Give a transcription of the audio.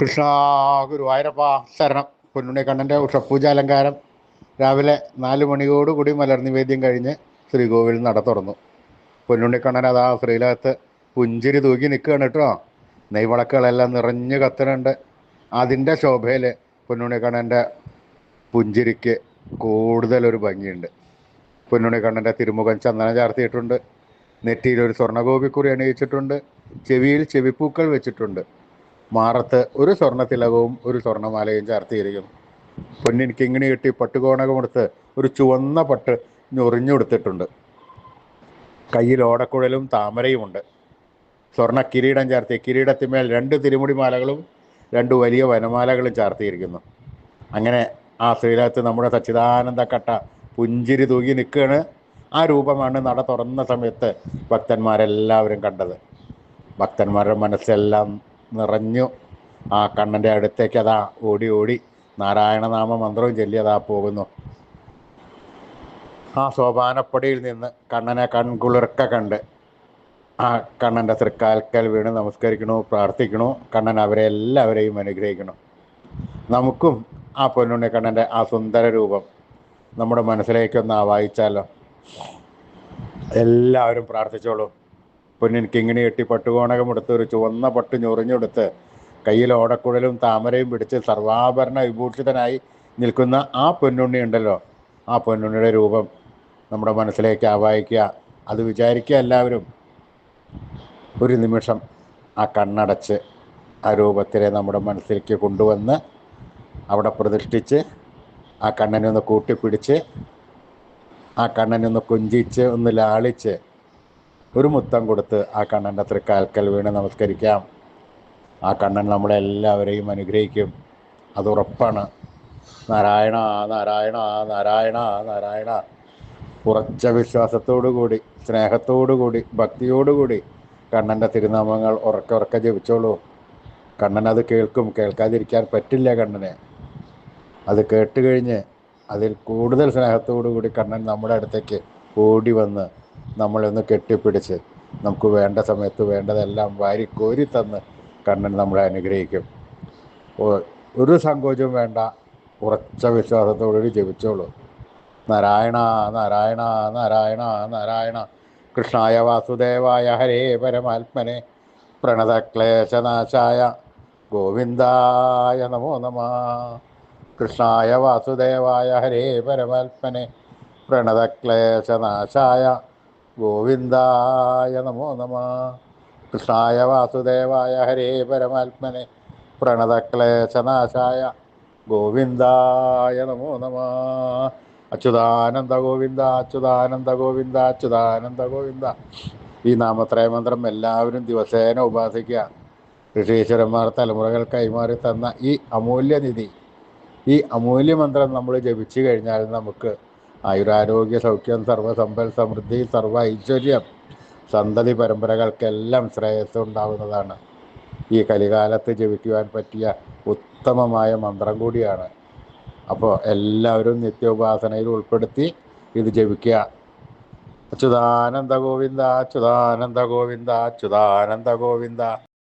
കൃഷ്ണ ഗുരുവായൂരപ്പ ശരണം. പൊന്നുണ്ണി കണ്ണന്റെ ഉഷപ്പൂജ അലങ്കാരം രാവിലെ നാല് മണിയോടുകൂടി മലർ നിവേദ്യം കഴിഞ്ഞ് ശ്രീകോവിൽ നട തുറന്നു. പൊന്നുണ്ണിക്കണ്ണൻ അതാ ശ്രീലകത്ത് പുഞ്ചിരി തൂക്കി നിൽക്കുകയാണ് കേട്ടോ. നെയ്വിളക്കുകളെല്ലാം നിറഞ്ഞു കത്തുന്നുണ്ട്. അതിന്റെ ശോഭയിൽ പൊന്നുണ്ണിക്കണ്ണന്റെ പുഞ്ചിരിക്ക് കൂടുതലൊരു ഭംഗിയുണ്ട്. പൊന്നുണ്ണിക്കണ്ണന്റെ തിരുമുഖം ചന്ദനം ചാർത്തിയിട്ടുണ്ട്. നെറ്റിയിൽ ഒരു സ്വർണഗോപിക്കുറി അണിയിച്ചിട്ടുണ്ട്. ചെവിയിൽ ചെവിപ്പൂക്കൾ വെച്ചിട്ടുണ്ട്. മാറത്ത് ഒരു സ്വർണത്തിലകവും ഒരു സ്വർണമാലയും ചാർത്തിയിരിക്കുന്നു പൊന്നിൻ കിങ്ങിണി കെട്ടി പട്ടുകോണകമെടുത്ത് ഒരു ചുവന്ന പട്ട് ഞൊറിഞ്ഞുകൊടുത്തിട്ടുണ്ട് കയ്യിൽ ഓടക്കുഴലും താമരയുമുണ്ട്. സ്വർണ കിരീടം ചാർത്തി കിരീടത്തിന്മേൽ രണ്ട് തിരുമുടി മാലകളും രണ്ട് വലിയ വനമാലകളും ചാർത്തിയിരിക്കുന്നു. അങ്ങനെ ആ ശ്രീലകത്ത് നമ്മുടെ സച്ചിദാനന്ദ കട്ട പുഞ്ചിരി തൂങ്ങി നിൽക്കുകയാണ്. ആ രൂപമാണ് നട തുറന്ന സമയത്ത് ഭക്തന്മാരെല്ലാവരും കണ്ടത്. ഭക്തന്മാരുടെ മനസ്സെല്ലാം നിറഞ്ഞു. ആ കണ്ണന്റെ അടുത്തേക്ക് അതാ ഓടി ഓടി നാരായണനാമ മന്ത്രവും ചൊല്ലി അതാ പോകുന്നു. ആ സോപാനപ്പടിയിൽ നിന്ന് കണ്ണനെ കൺകുളിർക്ക കണ്ട് ആ കണ്ണന്റെ തൃക്കാൽക്കൽ വീണ് നമസ്കരിക്കണു പ്രാർത്ഥിക്കണു. കണ്ണൻ അവരെ എല്ലാവരെയും അനുഗ്രഹിക്കണം. നമുക്കും ആ പൊന്നുണ്ണി കണ്ണന്റെ ആ സുന്ദര രൂപം നമ്മുടെ മനസ്സിലേക്കൊന്ന് ആവാഹിച്ചാലോ എല്ലാവരും പ്രാർത്ഥിച്ചോളൂ. പൊന്നിൻ കിങ്ങിണി കെട്ടി പട്ടുകോണകമെടുത്ത് ഒരു ചുവന്ന പട്ട് ഞൊറിഞ്ഞെടുത്ത് കയ്യിൽ ഓടക്കുഴലും താമരയും പിടിച്ച് സർവാഭരണ വിഭൂഷിതനായി നിൽക്കുന്ന ആ പൊന്നുണ്ണി ഉണ്ടല്ലോ. ആ പൊന്നുണ്ണിയുടെ രൂപം നമ്മുടെ മനസ്സിലേക്ക് ആവാഹിക്കുക. അത് വിചാരിക്കുക എല്ലാവരും. ഒരു നിമിഷം ആ കണ്ണടച്ച് ആ രൂപത്തിനെ നമ്മുടെ മനസ്സിലേക്ക് കൊണ്ടുവന്ന് അവിടെ പ്രതിഷ്ഠിച്ച് ആ കണ്ണനെ ഒന്ന് കൂട്ടിപ്പിടിച്ച് ആ കണ്ണനെ ഒന്ന് കൊഞ്ചിച്ച് ഒന്ന് ലാളിച്ച് ഒരു മുത്തം കൊടുത്ത് ആ കണ്ണന്റെ തൃക്കാൽക്കൽ വീണ് നമസ്കരിക്കാം. ആ കണ്ണൻ നമ്മളെല്ലാവരെയും അനുഗ്രഹിക്കും. അത് ഉറപ്പാണ്. നാരായണ നാരായണ നാരായണ നാരായണ. ഉറച്ച വിശ്വാസത്തോടു കൂടി സ്നേഹത്തോടു കൂടി ഭക്തിയോടുകൂടി കണ്ണന്റെ തിരുനാമങ്ങൾ ഉറക്കെ ഉറക്കെ ജപിച്ചോളൂ. കണ്ണൻ അത് കേൾക്കും. കേൾക്കാതിരിക്കാൻ പറ്റില്ല കണ്ണനെ. അത് കേട്ട് കഴിഞ്ഞ് അതിൽ കൂടുതൽ സ്നേഹത്തോടു കൂടി കണ്ണൻ നമ്മുടെ അടുത്തേക്ക് ഓടി വന്ന് നമ്മളൊന്ന് കെട്ടിപ്പിടിച്ച് നമുക്ക് വേണ്ട സമയത്ത് വേണ്ടതെല്ലാം വാരി കോരി തന്ന് കണ്ണൻ നമ്മളെ അനുഗ്രഹിക്കും. ഒരു സങ്കോചവും വേണ്ട. ഉറച്ച വിശ്വാസത്തോടുകൂടി ജപിച്ചോളൂ. നാരായണ നാരായണ നാരായണ നാരായണ. കൃഷ്ണായ വാസുദേവായ ഹരേ പരമാത്മനെ. പ്രണതക്ലേശനാശായ ഗോവിന്ദായ നമോ നമ. കൃഷ്ണായ വാസുദേവായ ഹരേ പരമാത്മനെ. പ്രണതക്ലേശനാശായ ഗോവിന്ദായ നമോ നമ. കൃഷ്ണായ വാസുദേവായ ഹരേ പരമാത്മനെ. പ്രണതക്ലേശനാശായ ഗോവിന്ദായ നമോ നമ. അച്യുതാനന്ദ ഗോവിന്ദ അച്യുതാനന്ദ ഗോവിന്ദ അച്യുതാനന്ദ ഗോവിന്ദ. ഈ നാമത്രയമന്ത്രം എല്ലാവരും ദിവസേന ഉപാസിക്കുക. ഋഷീശ്വരന്മാർ തലമുറകൾ കൈമാറി തന്ന ഈ അമൂല്യനിധി ഈ അമൂല്യ മന്ത്രം നമ്മൾ ജപിച്ചു കഴിഞ്ഞാൽ നമുക്ക് ആയുരാരോഗ്യ സൗഖ്യം സർവസമ്പൽ സമൃദ്ധി സർവ ഐശ്വര്യം സന്തതി പരമ്പരകൾക്കെല്ലാം ശ്രേയസ് ഉണ്ടാവുന്നതാണ് ഈ കലികാലത്ത് ജപിക്കുവാൻ പറ്റിയ ഉത്തമമായ മന്ത്രം കൂടിയാണ്. അപ്പോൾ എല്ലാവരും നിത്യോപാസനയിൽ ഉൾപ്പെടുത്തി ഇത് ജപിക്കുക. അച്യുതാനന്ദ ഗോവിന്ദ അച്യുതാനന്ദ ഗോവിന്ദ അച്യുതാനന്ദ ഗോവിന്ദ.